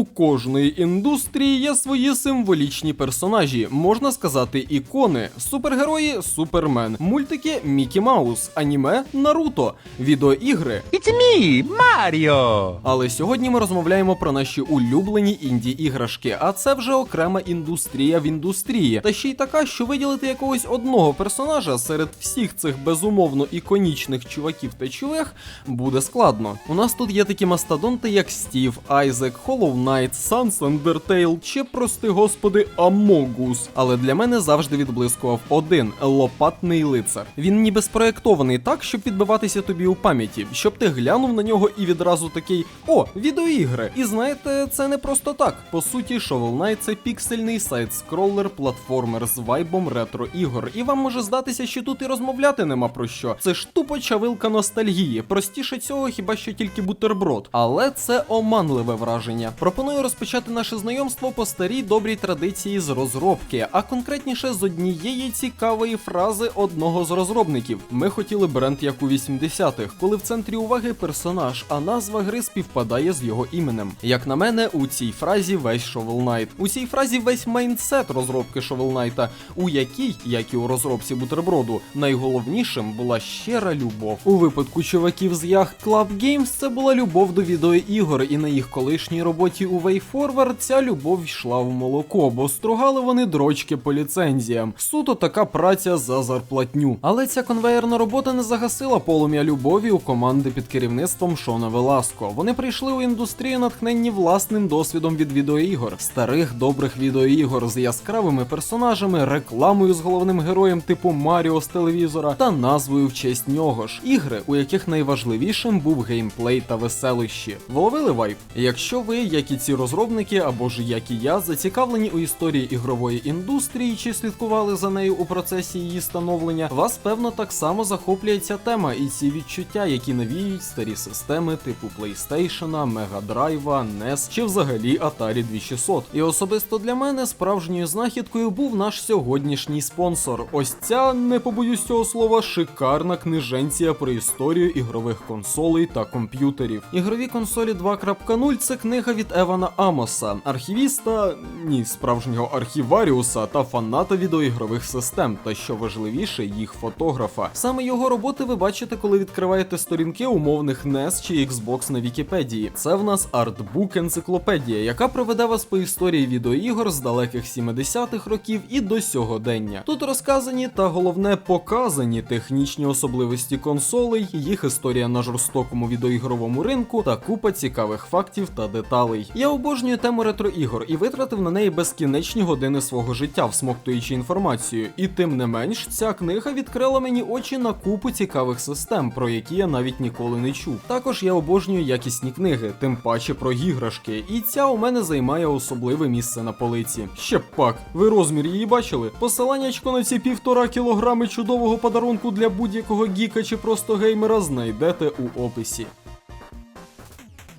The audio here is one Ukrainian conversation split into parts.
У кожної індустрії є свої символічні персонажі, можна сказати, ікони, супергерої Супермен, мультики Мікі Маус, аніме Наруто, відеоігри. It's me, Mario! Але сьогодні ми розмовляємо про наші улюблені інді-іграшки, а це вже окрема індустрія в індустрії. Та ще й така, що виділити якогось одного персонажа серед всіх цих безумовно іконічних чуваків та чувех буде складно. У нас тут є такі мастодонти, як Стів, Айзек, Hollow Knight, Sans Undertale чи, прости господи, Амогус. Але для мене завжди відблискував один лопатний лицар. Він ніби спроєктований так, щоб відбиватися тобі у пам'яті, щоб ти глянув на нього і відразу такий о, відеоігри. І знаєте, це не просто так. По суті, Shovel Knight – це піксельний сайт-скроллер платформер з вайбом ретро ігор. І вам може здатися, що тут і розмовляти нема про що. Це ж тупо чавилка ностальгії. Простіше цього хіба що тільки бутерброд. Але це оманливе враження. Пропоную розпочати наше знайомство по старій добрій традиції з розробки, а конкретніше з однієї цікавої фрази одного з розробників. Ми хотіли бренд як у 80-х, коли в центрі уваги персонаж, а назва гри співпадає з його іменем. Як на мене, у цій фразі весь Shovel Knight. У цій фразі весь майндсет розробки Shovel Knight, у якій, як і у розробці бутерброду, найголовнішим була щира любов. У випадку чуваків з Yacht Club Games це була любов до відеоігор, і на їх колишній роботі у WayForward ця любов йшла в молоко, бо стругали вони дрочки по ліцензіям. Суто така праця за зарплатню. Але ця конвеєрна робота не загасила полум'я любові у команди під керівництвом Шона Веласко. Вони прийшли у індустрію натхненні власним досвідом від відеоігор, старих добрих відеоігор з яскравими персонажами, рекламою з головним героєм типу Маріо з телевізора та назвою в честь нього ж. Ігри, у яких найважливішим був геймплей та веселищі. Вловили вайп? Якщо ви, як і ці розробники, або ж як і я, зацікавлені у історії ігрової індустрії чи слідкували за нею у процесі її становлення, вас певно так само захоплює ця тема і ці відчуття, які навіюють старі системи типу PlayStation, Mega Drive, NES чи взагалі Atari 2600. І особисто для мене справжньою знахідкою був наш сьогоднішній спонсор. Ось ця, не побоюсь цього слова, шикарна книженція про історію ігрових консолей та комп'ютерів. Ігрові консолі 2.0 це книга від Евана Амоса, архівіста, ні, справжнього архіваріуса та фаната відеоігрових систем, та що важливіше, їх фотографа. Саме його роботи ви бачите, коли відкриваєте сторінки умовних NES чи Xbox на Вікіпедії. Це в нас артбук енциклопедія, яка проведе вас по історії відеоігор з далеких 70-х років і до сьогодення. Тут розказані та головне показані технічні особливості консолей, їх історія на жорстокому відеоігровому ринку та купа цікавих фактів та деталей. Я обожнюю тему ретроігор і витратив на неї безкінечні години свого життя, всмоктуючи інформацію. І тим не менш, ця книга відкрила мені очі на купу цікавих систем, про які я навіть ніколи не чув. Також я обожнюю якісні книги, тим паче про іграшки, і ця у мене займає особливе місце на полиці. Ще пак, ви розмір її бачили? Посиланнячко на ці півтора кілограми чудового подарунку для будь-якого гіка чи просто геймера знайдете у описі.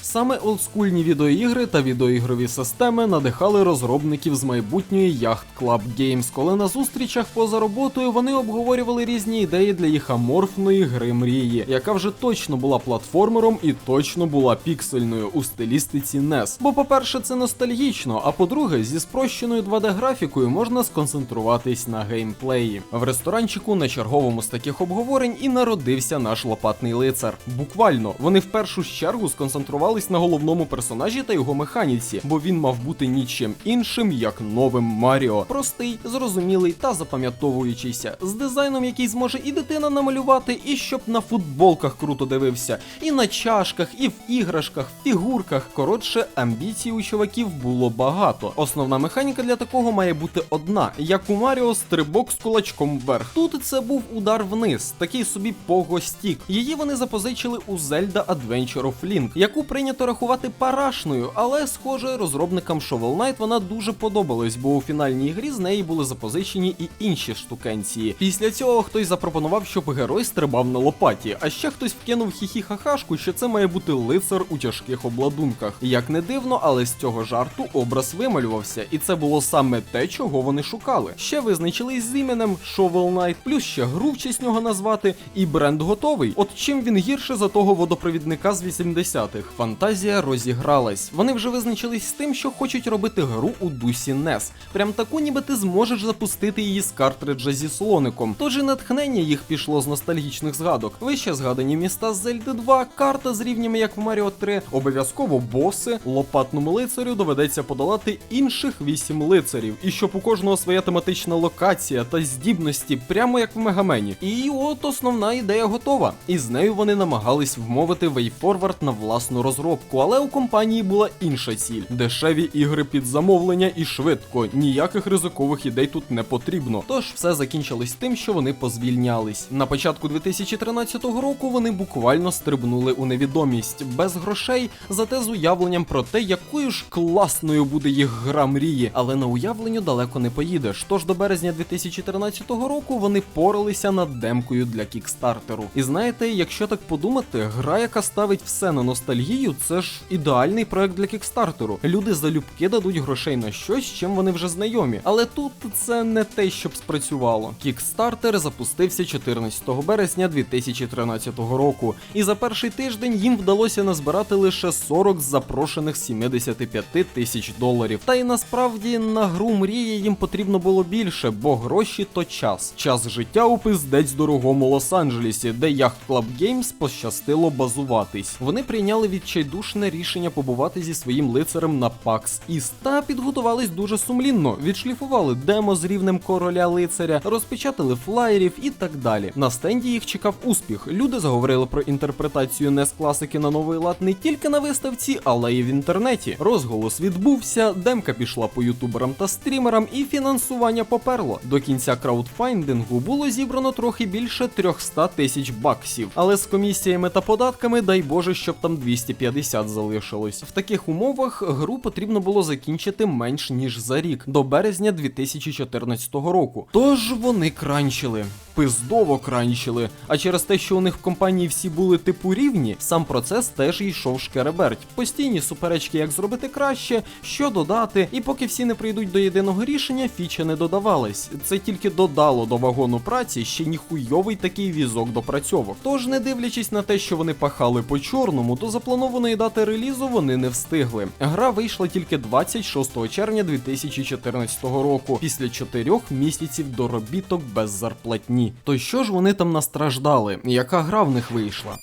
Саме олдскульні відеоігри та відеоігрові системи надихали розробників з майбутньої Yacht Club Games, коли на зустрічах поза роботою вони обговорювали різні ідеї для їх аморфної гри мрії, яка вже точно була платформером і точно була піксельною у стилістиці NES. Бо, по-перше, це ностальгічно, а по-друге, зі спрощеною 2D-графікою можна сконцентруватись на геймплеї. В ресторанчику на черговому з таких обговорень і народився наш лопатний лицар. Буквально, вони в першу чергу сконцентрувались на головному персонажі та його механіці, бо він мав бути нічим іншим, як новим Маріо. Простий, зрозумілий та запам'ятовуючийся, з дизайном, який зможе і дитина намалювати, і щоб на футболках круто дивився, і на чашках, і в іграшках, фігурках. Коротше, амбіцій у чуваків було багато. Основна механіка для такого має бути одна: як у Маріо, стрибок з кулачком вверх. Тут це був удар вниз, такий собі пого-стік. Її вони запозичили у Zelda Adventure of Link, яку прийнято рахувати парашною, але, схоже, розробникам Shovel Knight вона дуже подобалась, бо у фінальній грі з неї були запозичені і інші штукенції. Після цього хтось запропонував, щоб герой стрибав на лопаті, а ще хтось вкинув хі-хі-хахашку, що це має бути лицар у тяжких обладунках. Як не дивно, але з цього жарту образ вималювався, і це було саме те, чого вони шукали. Ще визначились з іменем Shovel Knight, плюс ще гру в честь нього назвати, і бренд готовий. От чим він гірше за того водопровідника з 80-х? Фантазія розігралась. Вони вже визначились з тим, що хочуть робити гру у дусі NES. Прям таку, ніби ти зможеш запустити її з картриджа зі слоником. Тож і натхнення їх пішло з ностальгічних згадок. Вище згадані міста з Zelda 2, карта з рівнями як в Mario 3, обов'язково боси, лопатному лицарю доведеться подолати інших вісім лицарів, і щоб у кожного своя тематична локація та здібності, прямо як в Мегамені. І от основна ідея готова. І з нею вони намагались вмовити WayForward на власну розробку, але у компанії була інша ціль: дешеві ігри під замовлення і швидко. Ніяких ризикових ідей тут не потрібно. Тож все закінчилось тим, що вони позвільнялись. На початку 2013 року вони буквально стрибнули у невідомість без грошей, зате з уявленням про те, якою ж класною буде їх гра мрії, але на уявленню далеко не поїдеш. Тож до березня 2014 року вони поралися над демкою для кікстартеру. І знаєте, якщо так подумати, гра, яка ставить все на ностальгію, це ж ідеальний проект для кікстартеру. Люди залюбки дадуть грошей на щось, чим вони вже знайомі. Але тут це не те, щоб спрацювало. Кікстартер запустився 14 березня 2013 року, і за перший тиждень їм вдалося назбирати лише 40 з запрошених 75 тисяч доларів. Та й насправді на гру мрії їм потрібно було більше, бо гроші то час. Час життя у пиздець дорогому Лос-Анджелесі, де Yacht Club Games пощастило базуватись. Вони прийняли відчайдушне рішення побувати зі своїм лицарем на PAX East та підготувались дуже сумлінно, відшліфували демо з рівнем короля лицаря, розпечатали флаєрів і так далі. На стенді їх чекав успіх. Люди заговорили про інтерпретацію NES класики на новий лад не тільки на виставці, але й в інтернеті. Розголос відбувся, демка пішла по ютуберам та стрімерам, і фінансування поперло. До кінця краудфайндингу було зібрано трохи більше 300 тисяч баксів. Але з комісіями та податками, дай Боже, щоб там 250 залишилось. В таких умовах гру потрібно було закінчити менш ніж за рік, до березня 2014 року. Тож вони кранчили. Пиздово кранчили. А через те, що у них в компанії всі були типу рівні, сам процес теж йшов шкереберть. Постійні суперечки, як зробити краще, що додати, і поки всі не прийдуть до єдиного рішення, фіча не додавались. Це тільки додало до вагону праці ще ніхуйовий такий візок допрацьовок. Тож, не дивлячись на те, що вони пахали по чорному, до запланованої дати релізу вони не встигли. Гра вийшла тільки 26 червня 2014 року, після чотирьох місяців доробіток без зарплатні. То що ж вони там настраждали? Яка гра в них вийшла?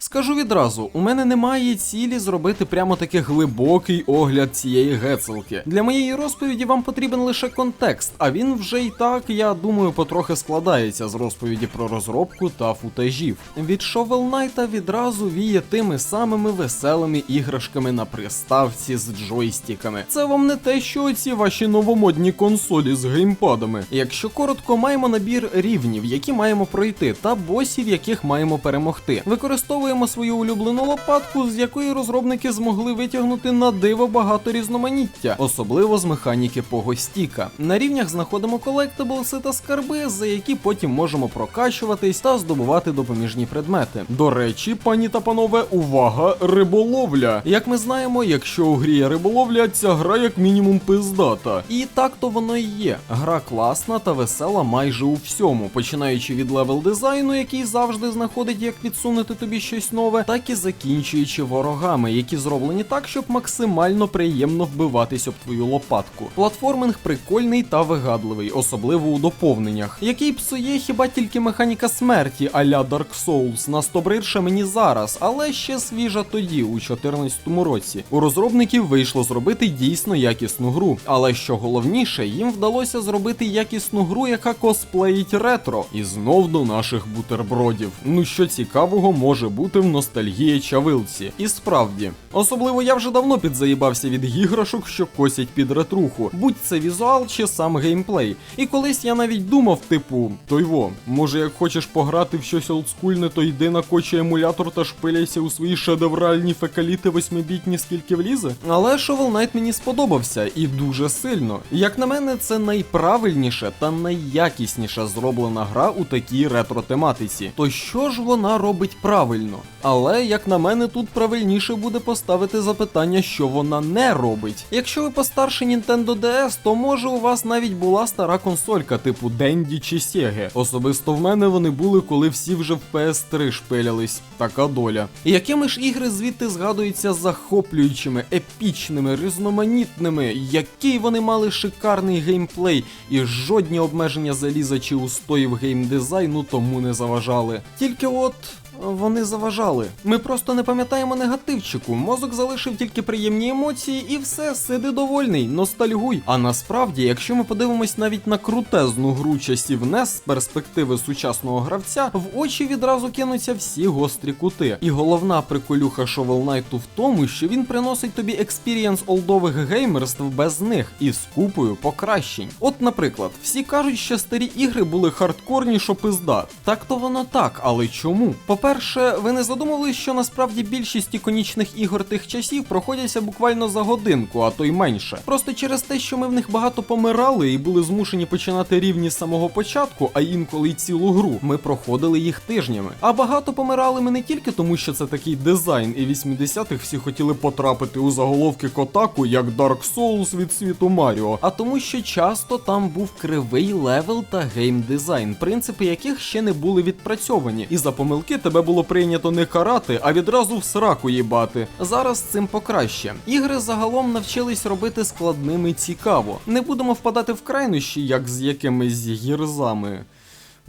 Скажу відразу, у мене немає цілі зробити прямо таки глибокий огляд цієї гецелки. Для моєї розповіді вам потрібен лише контекст, а він вже і так, я думаю, потрохи складається з розповіді про розробку та футажів. Від Shovel Knight відразу віє тими самими веселими іграшками на приставці з джойстиками. Це вам не те, що оці ваші новомодні консолі з геймпадами. Якщо коротко, маємо набір рівнів, які маємо пройти, та босів, яких маємо перемогти. Використовуємо свою улюблену лопатку, з якої розробники змогли витягнути на диво багато різноманіття, особливо з механіки погостіка. На рівнях знаходимо колектаблси та скарби, за які потім можемо прокачуватись та здобувати допоміжні предмети. До речі, пані та панове, увага, риболовля. Як ми знаємо, якщо у грі є риболовля, ця гра як мінімум пиздата. І так то воно і є. Гра класна та весела майже у всьому, починаючи від левел дизайну, який завжди знаходить, як підсунути тобі щось нове, так і закінчуючи ворогами, які зроблені так, щоб максимально приємно вбиватись об твою лопатку. Платформинг прикольний та вигадливий, особливо у доповненнях, який псує хіба тільки механіка смерті а-ля Dark Souls, настобридше мені зараз, але ще свіжа тоді, у 2014 році. У розробників вийшло зробити дійсно якісну гру, але що головніше, їм вдалося зробити якісну гру, яка косплеїть ретро. І знов до наших бутербродів. Ну що цікавого може бути в ностальгії чавилці. І справді, особливо я вже давно підзаїбався від іграшок, що косять під ретруху, будь це візуал чи сам геймплей. І колись я навіть думав, типу, той во, може як хочеш пограти в щось олдскульне, то йди на кочі емулятор та шпиляйся у свої шедевральні фекаліти восьмибітні, скільки влізе. Але Shovel Knight мені сподобався і дуже сильно. Як на мене, це найправильніша та найякісніша зроблена гра у такій ретро тематиці. То що ж вона робить правильно? Але, як на мене, тут правильніше буде поставити запитання, що вона не робить. Якщо ви постарше Nintendo DS, то може у вас навіть була стара консолька, типу Денді чи Sega. Особисто в мене вони були, коли всі вже в PS3 шпилялись. Така доля. І якими ж ігри звідти згадуються захоплюючими, епічними, різноманітними, який вони мали шикарний геймплей, і жодні обмеження заліза чи устоїв геймдизайну тому не заважали. Тільки от. Вони заважали. Ми просто не пам'ятаємо негативчику. Мозок залишив тільки приємні емоції, і все, сиди довольний, ностальгуй. А насправді, якщо ми подивимось навіть на крутезну гру часів NES з перспективи сучасного гравця, в очі відразу кинуться всі гострі кути. І головна приколюха Shovel Knight в тому, що він приносить тобі експірієнс олдових геймерств без них і з купою покращень. От, наприклад, всі кажуть, що старі ігри були хардкорні, що пизда. Так то воно так, але чому? По-перше, ви не задумували, що насправді більшість іконічних ігор тих часів проходяться буквально за годинку, а то й менше. Просто через те, що ми в них багато помирали і були змушені починати рівні з самого початку, а інколи й цілу гру. Ми проходили їх тижнями. А багато помирали ми не тільки тому, що це такий дизайн, і 80-х всі хотіли потрапити у заголовки Котаку як Dark Souls від світу Маріо, а тому, що часто там був кривий левел та геймдизайн, принципи яких ще не були відпрацьовані, і за помилки тебе було прийнято не карати, а відразу в сраку їбати. Зараз цим покраще. Ігри загалом навчились робити складними цікаво. Не будемо впадати в крайнощі, як з якимись гірзами.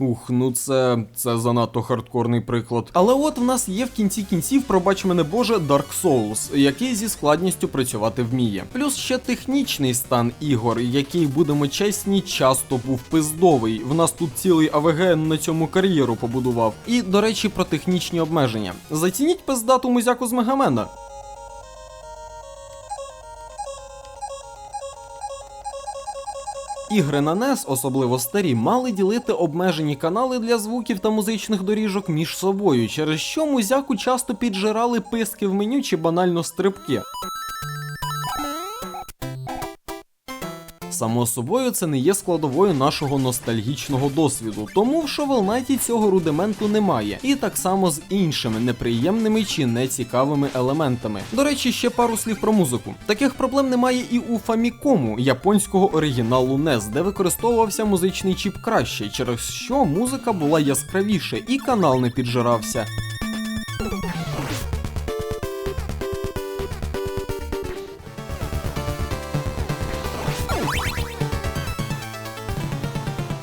Ух, ну це, це занадто хардкорний приклад. Але от в нас є в кінці кінців, пробач мене Боже, Dark Souls, який зі складністю працювати вміє. Плюс ще технічний стан ігор, який, будемо чесні, часто був пиздовий. В нас тут цілий АВГ на цьому кар'єру побудував. І, до речі, про технічні обмеження. Зацініть пиздату музяку з Мегамена. Ігри на NES, особливо старі, мали ділити обмежені канали для звуків та музичних доріжок між собою, через що музяку часто піджирали писки в меню чи банально стрибки. Само собою, це не є складовою нашого ностальгічного досвіду, тому в Knight цього рудименту немає, і так само з іншими неприємними чи нецікавими елементами. До речі, ще пару слів про музику. Таких проблем немає і у Famicom, японського оригіналу NES, де використовувався музичний чіп краще, через що музика була яскравіше і канал не піджирався.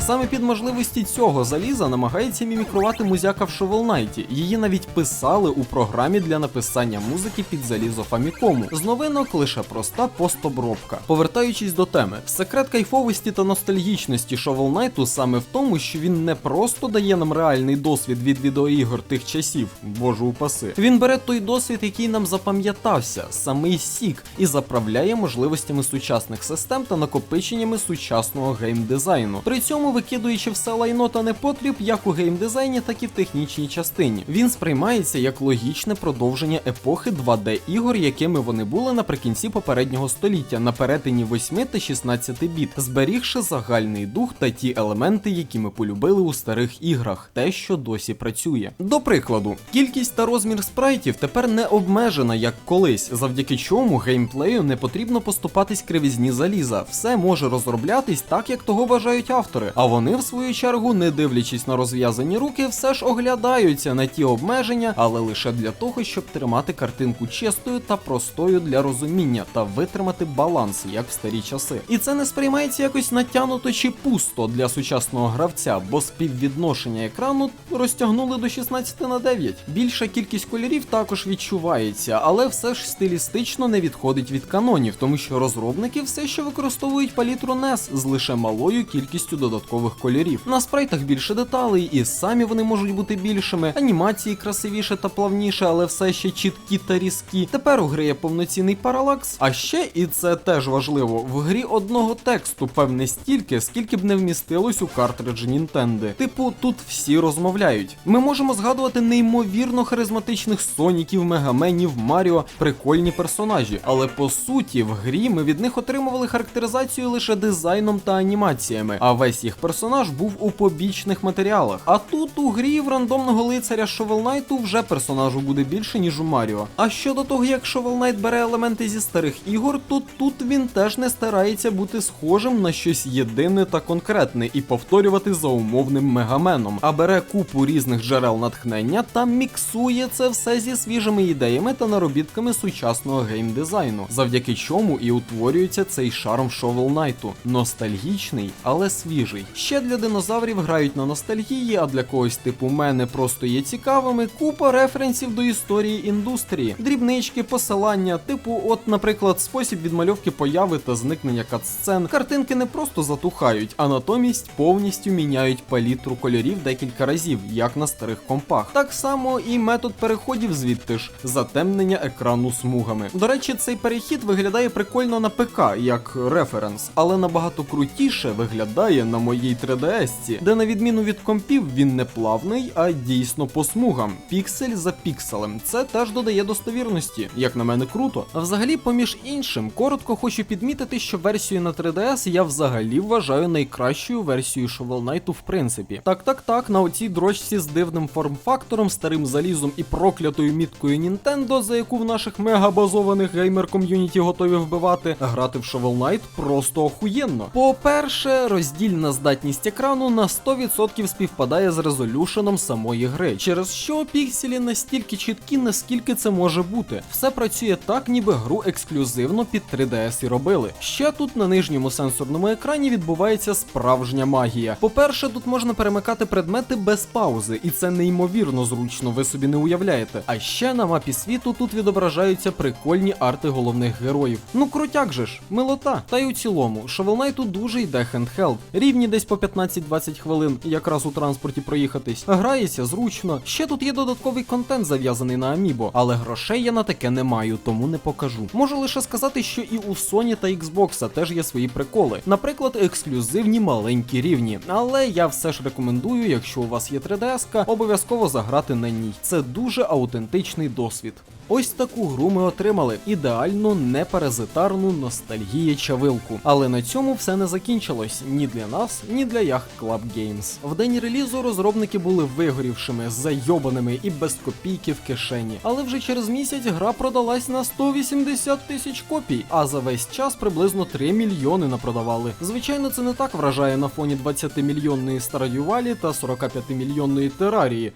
Саме під можливості цього заліза намагається мімікрувати музяка в Shovel Knight. Її навіть писали у програмі для написання музики під залізо Famicom. З новинок лише проста постобробка. Повертаючись до теми, секрет кайфовості та ностальгічності Shovel Knight саме в тому, що він не просто дає нам реальний досвід від відеоігор тих часів, боже упаси. Він бере той досвід, який нам запам'ятався, самий сік, і заправляє можливостями сучасних систем та накопиченнями сучасного геймдизайну. При цьому викидуючи все лайно та непотріб як у геймдизайні, так і в технічній частині. Він сприймається як логічне продовження епохи 2D ігор, якими вони були наприкінці попереднього століття, на перетині 8 та 16 біт, зберігши загальний дух та ті елементи, які ми полюбили у старих іграх, те, що досі працює. До прикладу, кількість та розмір спрайтів тепер не обмежена як колись, завдяки чому геймплею не потрібно поступатись кривізні заліза. Все може розроблятись так, як того бажають автори. А вони, в свою чергу, не дивлячись на розв'язані руки, все ж оглядаються на ті обмеження, але лише для того, щоб тримати картинку чистою та простою для розуміння та витримати баланс, як в старі часи. І це не сприймається якось натягнуто чи пусто для сучасного гравця, бо співвідношення екрану розтягнули до 16 на 9. Більша кількість кольорів також відчувається, але все ж стилістично не відходить від канонів, тому що розробники все ще використовують палітру NES з лише малою кількістю додаткових кольорів. На спрайтах більше деталей, і самі вони можуть бути більшими, анімації красивіше та плавніше, але все ще чіткі та різкі. Тепер у гри є повноцінний паралакс. А ще, і це теж важливо, в грі одного тексту певне стільки, скільки б не вмістилось у картриджі Nintendo. Типу, тут всі розмовляють. Ми можемо згадувати неймовірно харизматичних соніків, мегаменів, Маріо, прикольні персонажі. Але по суті, в грі ми від них отримували характеризацію лише дизайном та анімаціями, а весь їх персонаж був у побічних матеріалах. А тут у грі в рандомного лицаря Knight вже персонажу буде більше, ніж у Маріо. А щодо того, як Knight бере елементи зі старих ігор, то тут він теж не старається бути схожим на щось єдине та конкретне і повторювати за умовним мегаменом, а бере купу різних джерел натхнення та міксує це все зі свіжими ідеями та наробітками сучасного геймдизайну, завдяки чому і утворюється цей шарм Shovel Knight. Ностальгічний, але свіжий. Ще для динозаврів грають на ностальгії, а для когось типу мене просто є цікавими купа референсів до історії індустрії, дрібнички, посилання, типу, от, наприклад, спосіб відмальовки появи та зникнення катсцен. Картинки не просто затухають, а натомість повністю міняють палітру кольорів декілька разів, як на старих компах. Так само і метод переходів звідти ж затемнення екрану смугами. До речі, цей перехід виглядає прикольно на ПК як референс, але набагато крутіше виглядає на моїй 3DS, де на відміну від компів він не плавний, а дійсно по смугам, піксель за пікселем. Це теж додає достовірності, як на мене круто. А взагалі, поміж іншим, коротко хочу підмітити, що версію на 3DS я взагалі вважаю найкращою версією Shovel Knight в принципі. Так, так, так, на оцій дрочці з дивним форм-фактором, старим залізом і проклятою міткою Nintendo, за яку в наших мегабазованих геймер ком'юніті готові вбивати, грати в Shovel Knight просто охуєнно. По-перше, роздільна здатність екрану на 100% співпадає з резолюшеном самої гри, через що пікселі настільки чіткі, наскільки це може бути. Все працює так, ніби гру ексклюзивно під 3DS і робили. Ще тут на нижньому сенсорному екрані відбувається справжня магія. По-перше, тут можна перемикати предмети без паузи, і це неймовірно зручно, ви собі не уявляєте. А ще на мапі світу тут відображаються прикольні арти головних героїв. Ну крутяк же ж, милота. Та й у цілому, Shovel Knight тут дуже йде хендхелд. Рівні десь по 15-20 хвилин, якраз у транспорті проїхатись. Грається зручно. Ще тут є додатковий контент зав'язаний на Amiibo, але грошей я на таке не маю, тому не покажу. Можу лише сказати, що і у Sony та Xbox теж є свої приколи. Наприклад, ексклюзивні маленькі рівні. Але я все ж рекомендую, якщо у вас є 3DS, обов'язково заграти на ній. Це дуже аутентичний досвід. Ось таку гру ми отримали ідеальну непаразитарну ностальгія чавилку. Але на цьому все не закінчилось ні для нас, ні для Yacht Club Games. В день релізу розробники були вигорівшими, зайобаними і без копійки в кишені. Але вже через місяць гра продалась на 180 тисяч копій, а за весь час приблизно 3 мільйони напродавали. Звичайно, це не так вражає на фоні 20-мільйонної Старадювалі та 45-мільйонної терарії.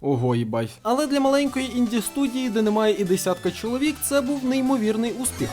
Ого, їбать. Але для маленької інді студії, де немає і десятка чоловік, це був неймовірний успіх.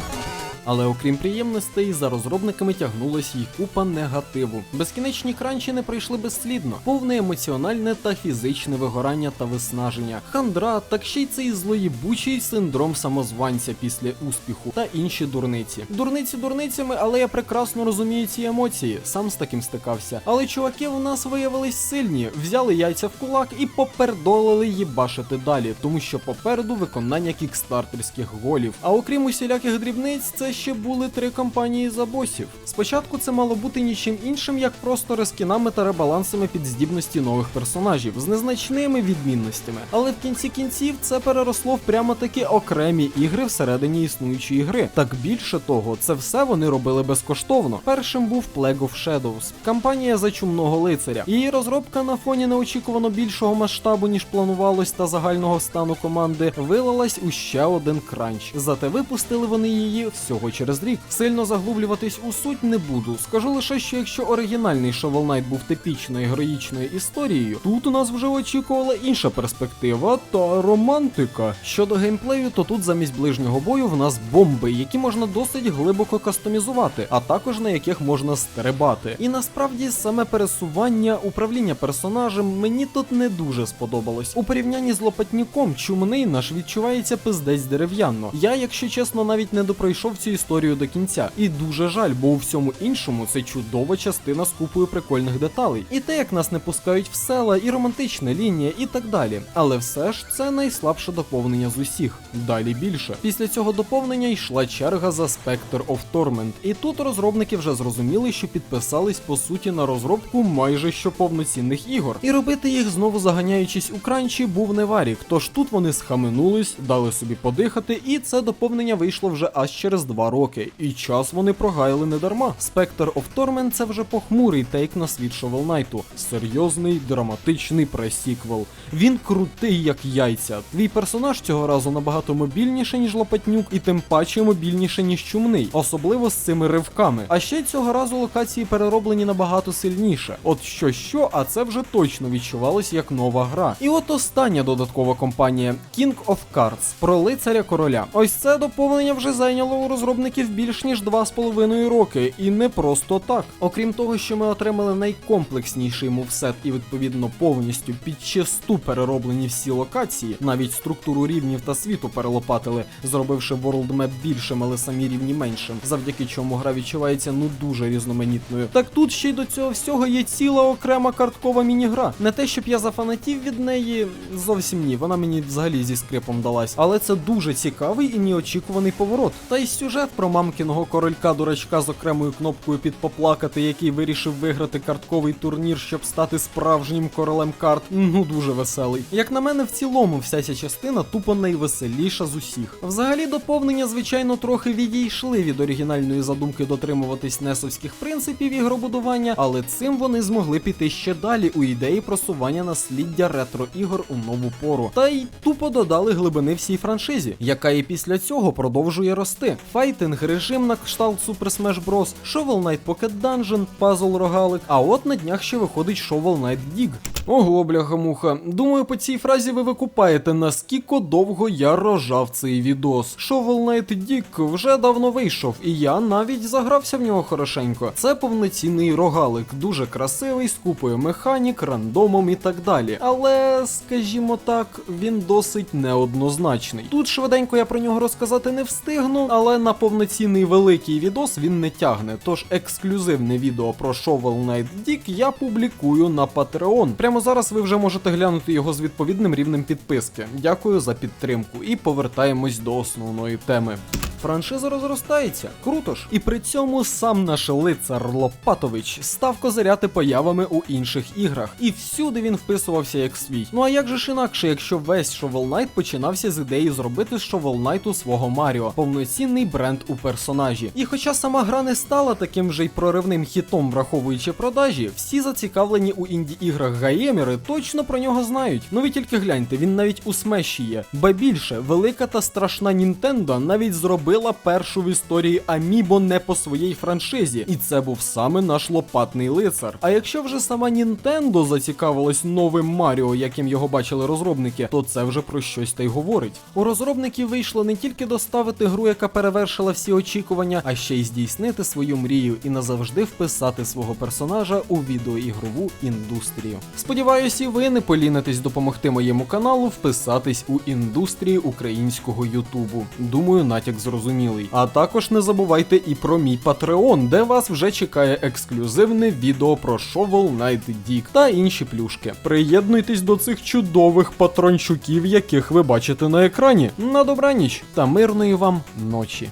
Але окрім приємностей, за розробниками тягнулась й купа негативу. Безкінечні кранчі не пройшли безслідно, повне емоціональне та фізичне вигорання та виснаження, хандра, так ще й цей злоїбучий синдром самозванця після успіху та інші дурниці. Дурниці дурницями, але я прекрасно розумію ці емоції, сам з таким стикався. Але чуваки у нас виявились сильні, взяли яйця в кулак і попердолили їбашити далі, тому що попереду виконання кікстартерських голів. А окрім усіляких дрібниць, це ще були три кампанії за босів. Спочатку це мало бути нічим іншим, як просто рескінами та ребалансами під здібності нових персонажів з незначними відмінностями. Але в кінці кінців це переросло в прямо таки окремі ігри всередині існуючої гри. Так більше того, це все вони робили безкоштовно. Першим був Plague of Shadows, кампанія за чумного лицаря. Її розробка на фоні неочікувано більшого масштабу, ніж планувалось, та загального стану команди вилилась у ще один кранч. Зате випустили вони її всього через рік. Сильно заглублюватись у суть не буду. Скажу лише, що якщо оригінальний Shovel Knight був типічною героїчною історією, тут у нас вже очікувала інша перспектива та романтика. Щодо геймплею, то тут замість ближнього бою в нас бомби, які можна досить глибоко кастомізувати, а також на яких можна стрибати. І насправді саме пересування, управління персонажем мені тут не дуже сподобалось. У порівнянні з лопатніком, чумний наш відчувається пиздець дерев'яно. Я, якщо чесно, навіть не допройшов цю історію до кінця. І дуже жаль, бо у всьому іншому це чудова частина з купою прикольних деталей. І те, як нас не пускають в села, і романтична лінія, і так далі. Але все ж це найслабше доповнення з усіх. Далі більше. Після цього доповнення йшла черга за Spectre of Torment. І тут розробники вже зрозуміли, що підписались по суті на розробку майже що повноцінних ігор. І робити їх знову заганяючись у кранчі був не варік. Тож тут вони схаменулись, дали собі подихати, і це доповнення вийшло вже аж через два два роки, і час вони прогаяли не дарма. Spectre of Torment це вже похмурий тейк на світ Knight. Серйозний, драматичний пресіквел. Він крутий, як яйця. Твій персонаж цього разу набагато мобільніше, ніж Лопатнюк, і тим паче мобільніше, ніж чумний, особливо з цими ривками. А ще цього разу локації перероблені набагато сильніше. От що що, а це вже точно відчувалось як нова гра. І от остання додаткова компанія King of Cards про лицаря короля. Ось це доповнення вже зайняло у розробників більш ніж 2,5 роки, і не просто так. Окрім того, що ми отримали найкомплексніший мувсет і відповідно повністю під чисту перероблені всі локації, навіть структуру рівнів та світу перелопатили, зробивши World Map більшим, але самі рівні меншим, завдяки чому гра відчувається ну дуже різноманітною. Так тут ще й до цього всього є ціла окрема карткова мінігра. Не те, щоб я зафанатів від неї, зовсім ні, вона мені взагалі зі скрипом далась. Але це дуже цікавий і неочікуваний поворот. Та й сюжет про мамкіного королька дурачка з окремою кнопкою під поплакати, який вирішив виграти картковий турнір, щоб стати справжнім королем карт. Ну дуже веселий. Як на мене, в цілому вся ця частина тупо найвеселіша з усіх. Взагалі, доповнення, звичайно, трохи відійшли від оригінальної задумки дотримуватись несовських принципів ігробудування, але цим вони змогли піти ще далі у ідеї просування насліддя ретро-ігор у нову пору. Та й тупо додали глибини всій франшизі, яка і після цього продовжує рости. Файтинг, режим на кшталт Super Smash Bros, Shovel Knight Pocket Dungeon, пазл рогалик. А от на днях ще виходить Shovel Knight Dig. Ого, бляха-муха. Думаю, по цій фразі ви викупаєте, наскільки довго я рожав цей відос. Shovel Knight Dig вже давно вийшов, і я навіть загрався в нього хорошенько. Це повноцінний рогалик, дуже красивий, з купою механік, рандомом і так далі. Але, скажімо так, він досить неоднозначний. Тут швиденько я про нього розказати не встигну, але на повноцінний великий відос він не тягне. Тож ексклюзивне відео про Shovel Knight Dick я публікую на Patreon. Прямо зараз ви вже можете глянути його з відповідним рівнем підписки. Дякую за підтримку і повертаємось до основної теми. Франшиза розростається, круто ж. І при цьому сам наш лицар Лопатович став козиряти появами у інших іграх, і всюди він вписувався як свій. Ну а як же ж інакше, якщо весь Shovel Knight починався з ідеї зробити з Shovel Knight свого Маріо, повноцінний бренд у персонажі. І хоча сама гра не стала таким же й проривним хітом, враховуючи продажі, всі зацікавлені у інді іграх гаємери точно про нього знають. Ну ви тільки гляньте, він навіть у смеші є. Ба більше, велика та страшна Нінтендо навіть зробила першу в історії Амібо не по своїй франшизі, і це був саме наш лопатний лицар. А якщо вже сама Нінтендо зацікавилась новим Маріо, яким його бачили розробники, то це вже про щось та й говорить. У розробників вийшло не тільки доставити гру, яка перевершила всі очікування, а ще й здійснити свою мрію і назавжди вписати свого персонажа у відеоігрову індустрію. Сподіваюся, і ви не полінитесь допомогти моєму каналу вписатись у індустрію українського Ютубу. Думаю, натяк зрозумілий. А також не забувайте і про мій Patreon, де вас вже чекає ексклюзивне відео про Shovel Knight Dig та інші плюшки. Приєднуйтесь до цих чудових патрончуків, яких ви бачите на екрані. На добраніч та мирної вам ночі.